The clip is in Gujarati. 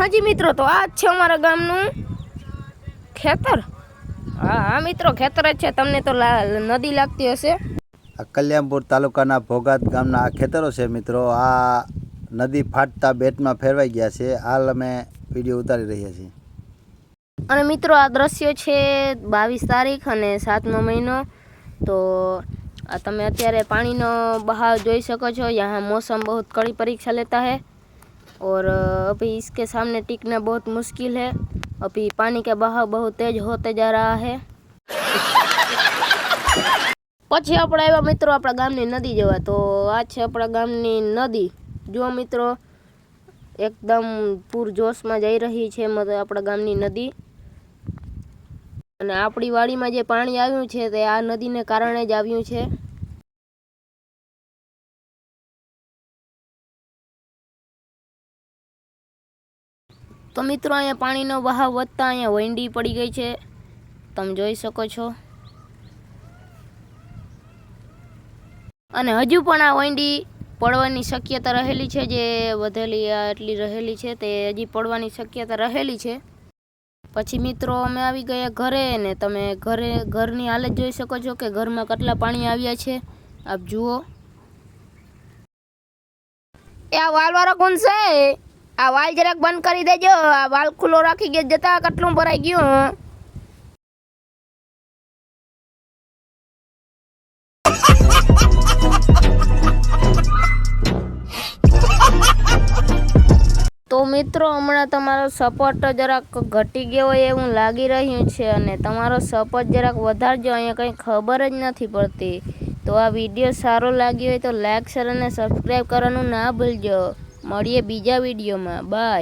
હાજી મિત્રો તો આ જ છે અમારા ગામનું ખેતર. હા હા મિત્રો ખેતર જ છે. તમને તો નદી લાગતી હશે. આ કલ્યાણપુર તાલુકાના ભોગાત ગામના આ ખેતરો છે મિત્રો. આ નદી ફાટતા બેટમાં ફેરવાઈ ગયા છે. હાલ અમે વીડિયો ઉતારી રહ્યા છીએ. અને મિત્રો આ દ્રશ્ય છે બાવીસ તારીખ અને સાતમો મહિનો. તો આ તમે અત્યારે પાણીનો બહાવ જોઈ શકો છો. યહાં મોસમ બહુ કડી પરીક્ષા લેતા હૈ. और अभी इसके सामने टिकना बहुत मुश्किल है अभी पानी का बहाव बहुत तेज होते जा रहा है પછી આપણે આવ્યા મિત્રો આપણા ગામની નદી જોવા તો આ છે આપણા ગામની નદી જો મિત્રો એકદમ પૂરજોશમાં જઈ રહી છે મતલબ આપણા ગામની નદી અને આપણી વાડીમાં જે પાણી આવ્યું છે તે આ નદીને કારણે જ આવ્યું છે તો મિત્રો, અહીંયા પાણીનો બહાવ વધતા અહીંયા વંડી પડી ગઈ છે. તમે જોઈ શકો છો. અને હજુ પણ આ વંડી પડવાની શક્યતા રહેલી છે, જે વધેલી એટલી રહેલી છે, તે હજી પડવાની શક્યતા રહેલી છે. પછી મિત્રો, અમે આવી ગયા ઘરે ને તમે ઘરે, ઘરની હાલત જોઈ શકો છો કે ઘરમાં કેટલા પાણી આવ્યા છે. આપ જુઓ. એ આ વાલવાળો કોણ છે? આ વાલ જરાક બંધ કરી દેજો. આ વાલ ખુલ્લો રાખી ગયો. જતા કેટલું ભરાઈ ગયું. તો મિત્રો, હમણાં તમારો સપોર્ટ જરાક ઘટી ગયો હોય એવું લાગી રહ્યું છે અને તમારો સપોર્ટ જરાક વધારજો. અહીંયા કંઈ ખબર જ નથી પડતી. તો આ વીડિયો સારો લાગ્યો હોય તો લાઇક શેર અને સબસ્ક્રાઈબ કરવાનું ના ભૂલજો. મળીએ બીજા વિડીયોમાં. બાય.